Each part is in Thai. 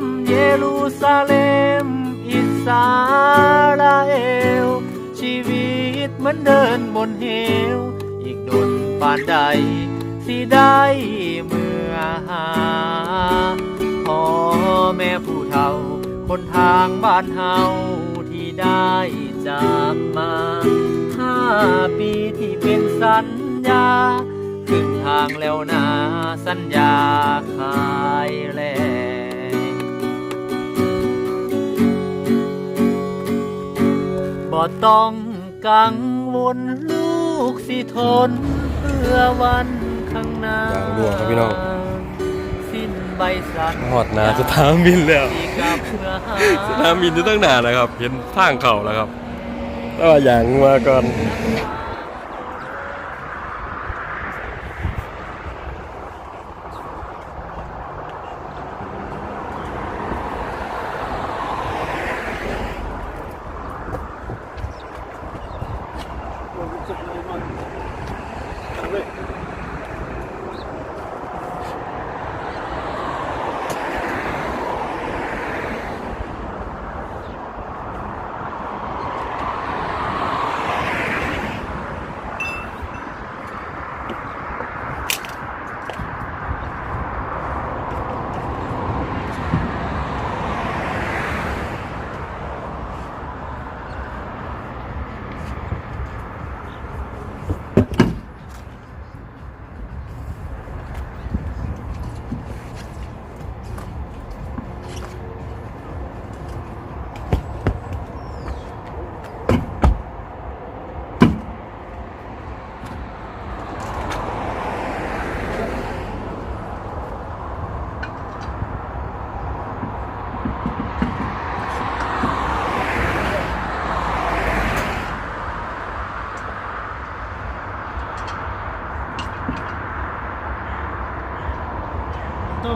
ม เยรูซาเล็ม อิสราเอล ชีวิตเหมือนเดินบนเหว อีกดนปานใดสิได้เมื่อหาพ่อแม่ผู้เฒ่า คนทางบ้านเฮาที่ได้จากมาห้าปีที่เป็นสัญญาครึ่งทางแล้วนะสัญญาขายแลง บ่ต้องกังวลลูกสิทน เพื่อวันข้างหน้าอย่างหวครับพี่น้อง สิ้นใบสันหอดนาจะทามบินแล้ว ที่กลัเพื่อหามบินจะตั้งนานนะครับ เห็นทางเข่าแล้วครับก็อย่างว่าก่อน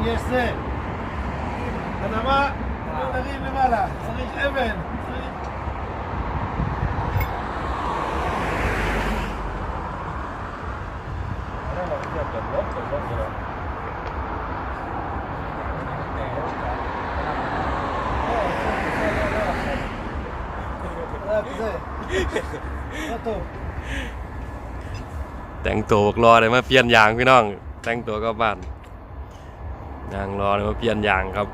יש זה. אדמה, לא נרים למעלה, צריך אבן. צריך- רק זה. לא טוב. แต่งตัวรอเลยมาเปลี่ยนยางพี่น้อง แต่งตัวก็บ้าน ยางรอเลยว่าเปลี่ยนยางครับ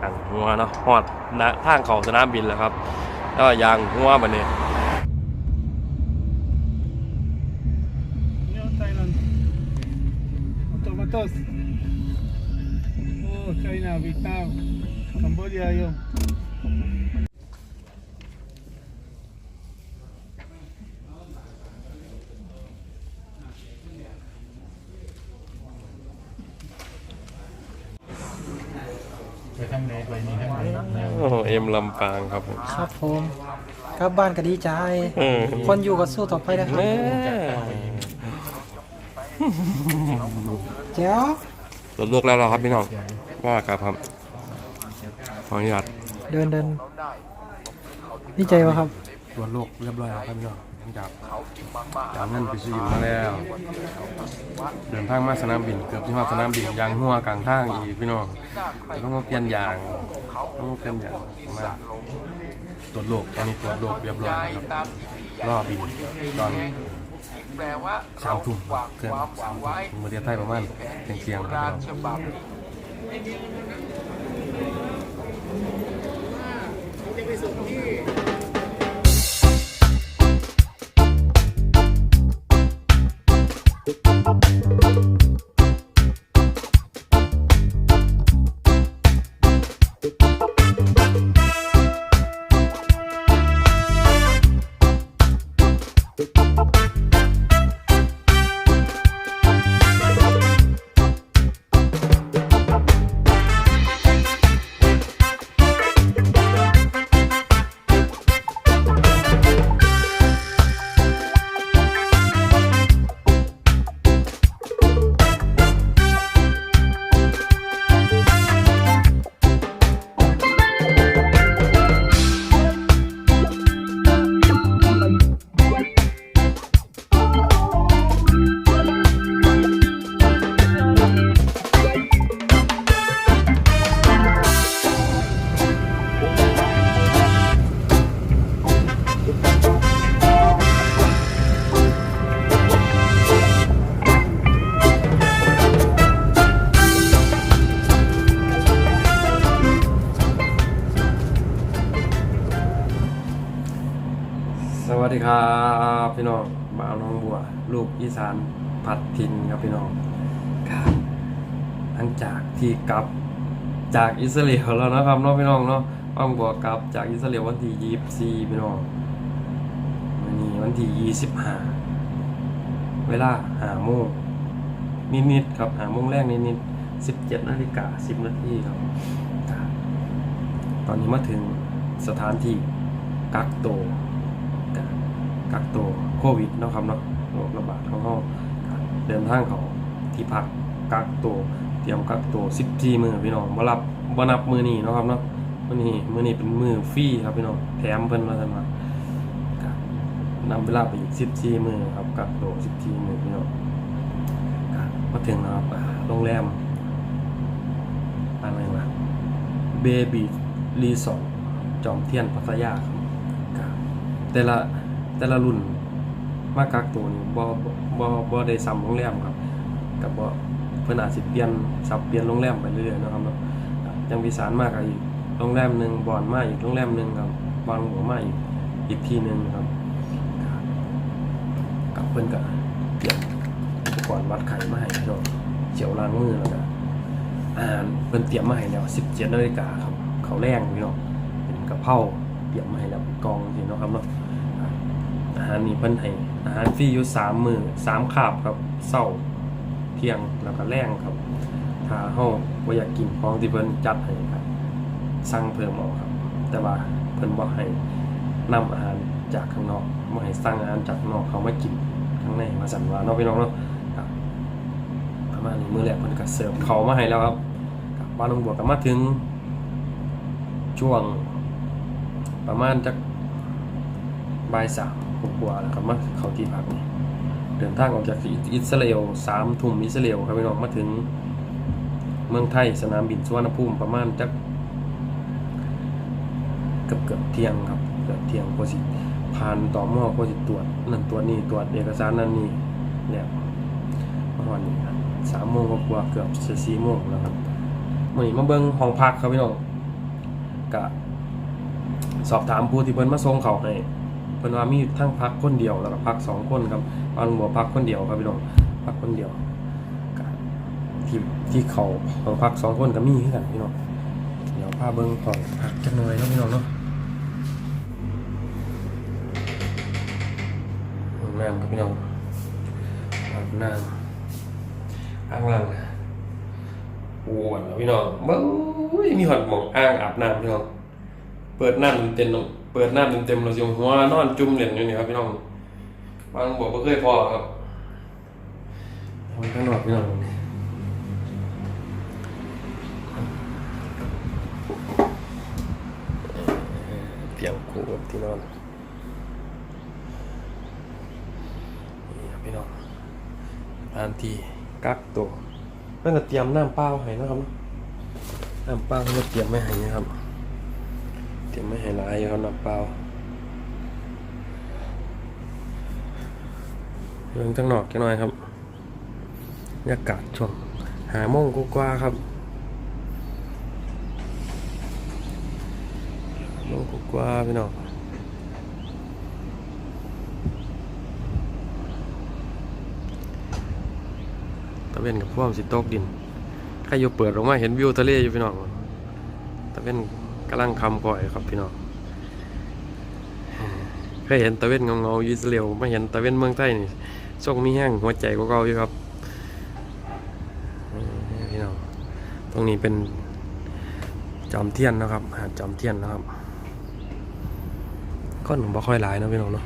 ยางหัวนะหอดนะทางของสนามบินแล้วครับ แล้วยางหัวแบบนี้โอ้ไชน่าเวียามกัมพูชายู่ ทางไหนไปนี่ทางไหนโอ้เอ็มลำปางครับผมครับผมกลับบ้านก็ดีใจอืมคนอยู่ก็สู้ต่อไปนะครับแม่เจ้ารถลูกแล้วเราครับพี่น้องว่าครับครับขออนุญาตเดินเดินดีใจวะครับตรวจโรคเรียบร้อยแล้วครับพี่น้องห ลังจากจากนั้นไปซื้ออยู่มาแล้ว เดินทางมาสนามบินเกือบที่มาสนามบินยางหัวกลางทางอีกพี่น้องต้องมาเปลี่ยนยางต้องมาเปลี่ยนยางมาตรวจโรคตอนนี้ตรวจโรคเรียบร้อยแล้วครับรอบินตอนสามทุ่มเครื่องสามทุ่มถึงประเทศไทยประมาณเที่ยงเที่ยงๆครับพี่น้องเวัสดีครับพี่น้องบ่าวน้องบัว ลูกอีสานผัดทินครับพี่น้องครับหลังจากที่กลับจากอิสราเอลแล้วนะครับน้องพี่น้องเนาะบ้าวน้องบัวกลับจากอิสราเอลวันที่ยี่สี่พี่น้องวันนี้วันที่ยี่สิบห้าเวลาหาโมงนิดๆครับหาโมงแรกนิดๆสิบเจ็ดนาฬิกาสิบนาทีครับตอนนี้มาถึงสถานที่กักตั วกักตัวโควิดเนาะครับเนาะโรคระบาดของเราเดินทางเขาที่พักกักตัวเตรียมกักตัว14มือพี่น้องบ่รับบ่นับมือนี้เนาะครับเนาะมือนี้มื้อนี้เป็นมือฟรีครับพี่น้องแถมเพิ่นว่าซั่นว่าครนำเวลาไปอีก14มือครับกักตัว14มือพี่น้องมาถึงแล้วครับโรงแรมอะไรวะเบบีรีสอร์ทจอมเทียนพัทยาครับ แต่ละแต่ละรุ่นมากักตัวนี่บ่บ่บ่ได้ซ้ำโรงแรมครับกับบ่เพิ่นอาจสิเปลี่ยนสับเปลี่ยนโรงแรมไปเรื่อยๆนะครับเนาะยังวิสานมากอีกโรงแรมหนึ่งบอนมาอีกโรงแรมหนึ่งครับบางหัวมาอีกอีกที่หนึ่งครับกับเพิ่อนก็เตรียมอุปกรณ์วัดไข้มาให้พี่น้องเจียวล้างมือแล้วก็อาหารเพิ่อนเตรียมมาให้แล้ว17นาฬิกาครับเขาแรงพี่น้องเป็นกระเพราเตรียมมาให้แล้วกองสิเนาะครับเนาะ อาหารนี้เพิ่นให้อาหารฟรีอยู่3มื้อ3คาบครับเช้าเที่ยงแล้วก็แรงครับ ถ้าเฮาบ่อยากกินของที่เพิ่นจัดให้ครับสั่งเพิ่มเอาครับ แต่ว่าเพิ่นบ่ให้นำอาหารจากข้างนอกบ่ให้สั่งอาหารจากข้างนอกเขามากินข้างในว่าซั่นว่าเนาะพี่น้องเนาะครับประมาณนี้มื้อแรกเพิ่นก็เสิร์ฟเขามาให้แล้วครับกับบ้านลงบัวก็มาถึง ช่วงประมาณจักบ่ายสาม กว่าๆแล้วครับมาเข้าที่พักนี่เดินทางออกจากอิสราเอลสามทุ่มอิสราเอลครับพี่น้องมาถึงเมืองไทยสนามบินสุวรรณภูมิประมาณจักเกือบเกือบเที่ยงครับเกือบเที่ยงพอสิผ่านต่อมอพอสิตรวจนั่นตรวจนี่ตรวจเอกสารนั่นนี่แล้วเมื่อวานนี้สามโมงกว่าเกือบจะสี่โมงแล้วครับมื่อนี้มาเบิ่งห้องพักครับพี่น้องกะสอบถามผู้ที่เพิ่นมาส่งเขาให้ พิ่นว่ามีทั้งพักคนเดียวแล้วก็พักสองคนครับบางบ่พักคนเดียวครับพี่น้องพักคนเดียวกะที่ที่เขาห้องพักสองคนก็มีคือกันพี่น้องเดี๋ยวพาเบิ่งห้องพักจักหน่อยเนาะพี่น้องเนาะโรงแรมครับพี่น้องอาบน้ำข้างล่างอ้วนแล้วพี่น้องเบ้ยมีหอดหมองอ่างอาบน้ำพี่น้องเปิดน้ำเต็มๆ เปิดน้ำเต็มๆเราสิหัวนอนจุ่มเหรียญอยู่นี่ครับพี่น้องบางบอกว่าเคยพอครับเอาไว้ข้างนอกพี่น้องเตียงคู่กับที่นอนนี่ครับพี่น้องทานทีกักตัวเพื่อนเตรียมน้ำเปล่าให้นะครับน้ำเปล่าเพื่อนเตรียมไม่ให้นะครับ เตรียมไม่ให้หลายอยู่ครับน้ำเปล่าเรื่องจังหนอกจังหน่อยครับบรรยากาศช่วงหาโมงกว่าครับโมงกว่าพี่น้องตะเวนกับพวกสิตกดินใครอยู่เปิดออกมาเห็นวิวทะเลอยู่พี่น้องตะเวน กำลังคำก่อยครับพี่น้องเคยเห็นตะเวนเงาเงาๆยูอิสราเอลไม่เห็นตะเวนเมืองใต้นี่ส่งมีแห้งหัวใจก็เก่าอยู่ครับพี่น้องตรงนี้เป็นจอมเทียนนะครับหาดจอมเทียนนะครับก้อนบ่ค่อยหลายนะพี่น้องเนาะ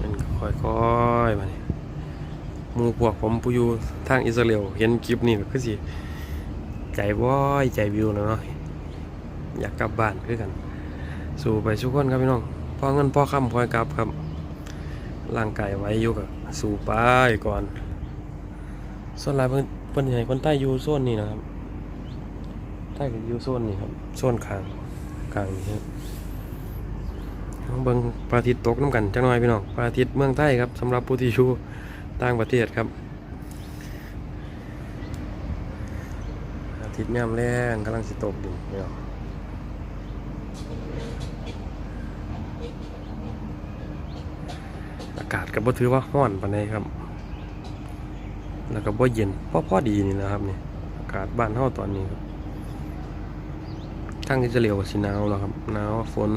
มันก็ค่อยๆมาเนี่ห มูพวกผมผู้อยู่ทางอิสราเอลเห็นคลิปนี้ก็คือสิใจว้อยใจวิวแล้วเนาะอยากกลับบ้านคือกัน สู่ไปทุกคนครับพี่น้องพ่อเงินพ่อคำพอกลับครับ ร่างกายไว้อยู่กับสู่ไปก่อนส่วนลายเพิ่นเพิ่นให้คนใต้อยู่โซนนี้นะครับใต้ก็อยู่โซนนี้ครับโซนขางขางนี้ครับเบิ่งพระอาทิตย์ตกน้ำกันจังหน่อยพี่น้องพระอาทิตย์เมืองไทยครับสำหรับผู้ที่อยู่ ต่างประเทศครับ อาทิตย์ย่มแรงกำลังสิตกดินเนี่ยอากาศก็บ่ถือว่าห้อนปานใดครับ แล้วก็บ่เย็นพอพอดีนี่นะครับนี่อากาศบ้านเฮาตอนนี้ครับทั้งที่จะเอลก็สีหนาวแล้วครับหนาวฝน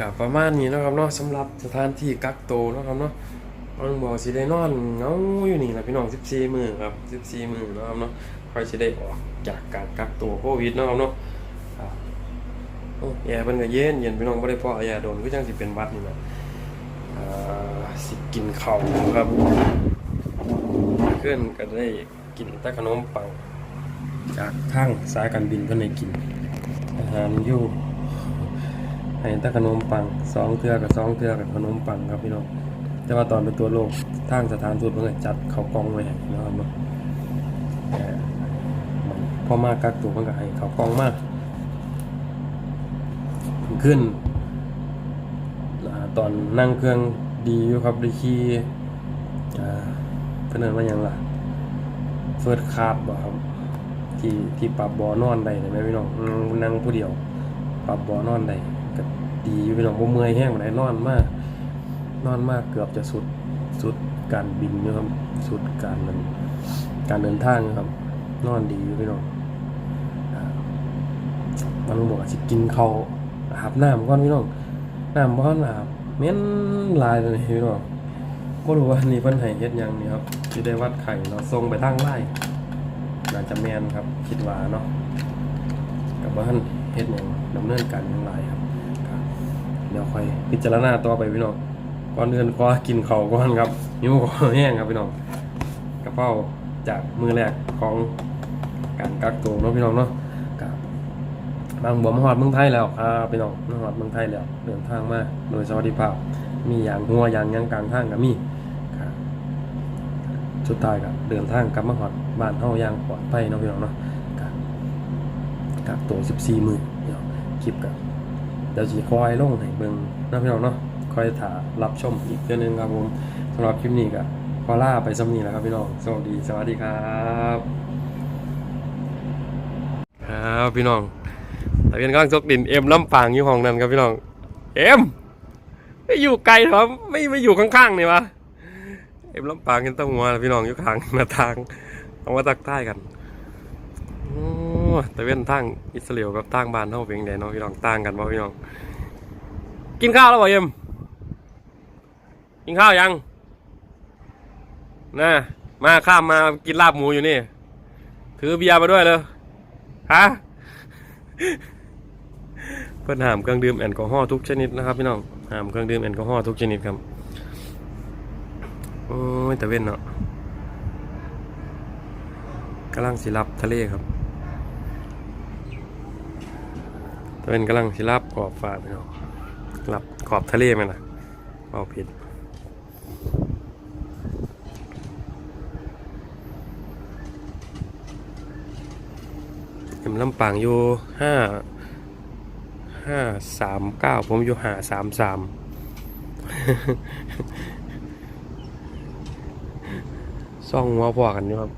กับประมาณนี้นะครับเนาะสำหรับสถานที่กักโตวนะครับเนาะมันบอกสิได้นอนเงาอยู่นี่แหละพี่น้อง14มื้อครับ14มื้อนะครับเนาะค่อยสิได้ออกจากการกักตัวโควิดนะครับเนาะโอ้แอร์เพิ่นก็เย็นเย็นพี่น้องบ่ได้พอแอร์โดนคือจังสิเป็นวัดนี่แหละอ่าสิกินข้าวครับเพื่อนก็ได้กินแต่ขนมปังจากทางสายการบินเพิ่นให้กินอาหารอยู่ ให้แตะขนมปังสองเทือกับสองเทือกับขนมปังครับพี่น้องแต่ว่าตอนเป็นตัวโลกทางสถานทูตเพิ่งจัดเขากองไว้ให้นะครับเนาะแต่มันพอมากักตัวเพิ่งก็ให้เขากองมากขึ้นตอนนั่งเครื่องดีอยู่ครับด้ขี่อ่าเพื่อนเอินว่ายังล่ะเฟิร์สคาร์บบ่ครับที่ที่ปรับบอนอนได้เห็นไหมพี่น้องนั่งผู้เดียว ปรับบอนอนได้ ดีอยู่พี่น้องบ่เมื่อยแห้งปานนอนมากนอนมากเกือบจะสุดสุดการบินอยู่ครับสุดการเดินการเดินทางอยู่ครับ นอนดีอยู่พี่น้องอ่ามันบอกว่าสิกินข้าอาบน้ำก่อนพี่น้องน้ำบ่ทันอาบเม็นลายเลยพี่น้องบ่รู้ว่านี่เพิ่นให้เฮ็ดยังนี่ครับสิได้วัดไข่เนาะส่งไปทางไลน์น่าจะแมนครับคิดว่าเนาะกับว่าท่านเฮ็ดยังดำเนินการย่างไรครับครับ เดี๋ยวค่อยพิจารณาต่อไปพี่น้องก่อนอื่นขอกินข้าวก่อนครับหิวข้าแห้งครับพี่น้องกระเพราจากมือแรกของการกักตัวเนาะพี่น้องเนาะกับบางบัวมาฮอดเมืองไทยแล้วครับพี่น้องมาฮอดเมืองไทยแล้วเดินทางมาโดยสวัสดิภาพ มีอย่างหัวอย่างยังกลางทางก็มีสุดท้ายก็เดินทางกลับมาฮอดบ้านเฮาอย่างปลอดภัยเนาะพี่น้องเนาะครับกักตัว14 มือเดี๋ยวคลิปกับ ดี๋ยวจะคอยลงให้เบิ่งนาะพี่น้องเนาะคอยถารับชมอีกเทื่อนึงครับผมสำหรับคลิปนี้ก็ขอลาไปสำนี้แล้วครับพี่น้องสวัสดีสวัสดีครับครับพี่น้องตะเวียนกำลังซกดินเอ็มลำปางอยู่ห้องนั้นครับพี่น้องเอ็มไม่อยู่ไกลหรอไม่ไม่อยู่ข้างๆนี่วะเอ็มลำปางกันต้องหัวพี่น้องอยู่ข้างหน้าทางเอามาตักใต้กัน แต่เว้นทางอิสราเอลกับทางบ้านเฮาเป็นไงเนาะพี่น้องต่างกันบ่พี่น้องกินข้าวแล้วบ่เอ็มกินข้าวยังนะมาข้ามมากินลาบหมูอยู่นี่ ถือเบียร์มาด้วยเลยฮะเพิ่นห้ามเครื่องดื่มแอลกอฮอล์ทุกชนิดนะครับพี่น้องห้ามเครื่องดื่มแอลกอฮอล์ทุกชนิดครับโอ้ยแต่เว้นเนาะกำลังสิรับทะเลครับ ตะเวนกำลังสิลาบขอบฟ้าไปเนาะรับขอบทะเลไหมล่ะเอาผิดเอ็มลำปางอยู่ห้าห้าสามเก้าผมอยู่ห้าสามสามซ่องหัวพอกันอยู่ครับ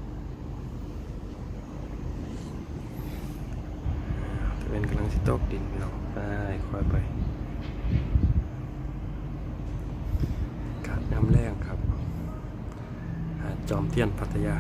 เป็นกำลังสิ ตกดินพี่น้องไปค่อยไปกาดน้ำแรงครับ หาดจอมเทียนพัทยา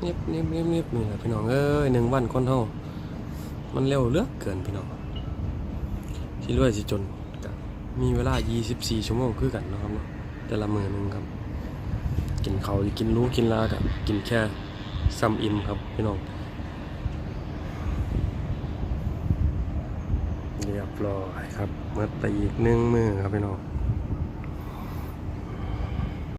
เงียบเงียบเงียบเงียบนี่แหละพี่น้องเอ้ยหนึ่งวันคนเฮามันเร็วเลือกเกินพี่น้องที่รวยสิจนมีเวลา 24 ชั่วโมงคือกันนะครับเนาะแต่ละมือหนึงครับ กินเขากินรู้กินลากับกินแค่ซ้ำอิ่มครับพี่น้องเรียบร้อยครับเมื่อตีอีกหนึ่งมือครับพี่น้อง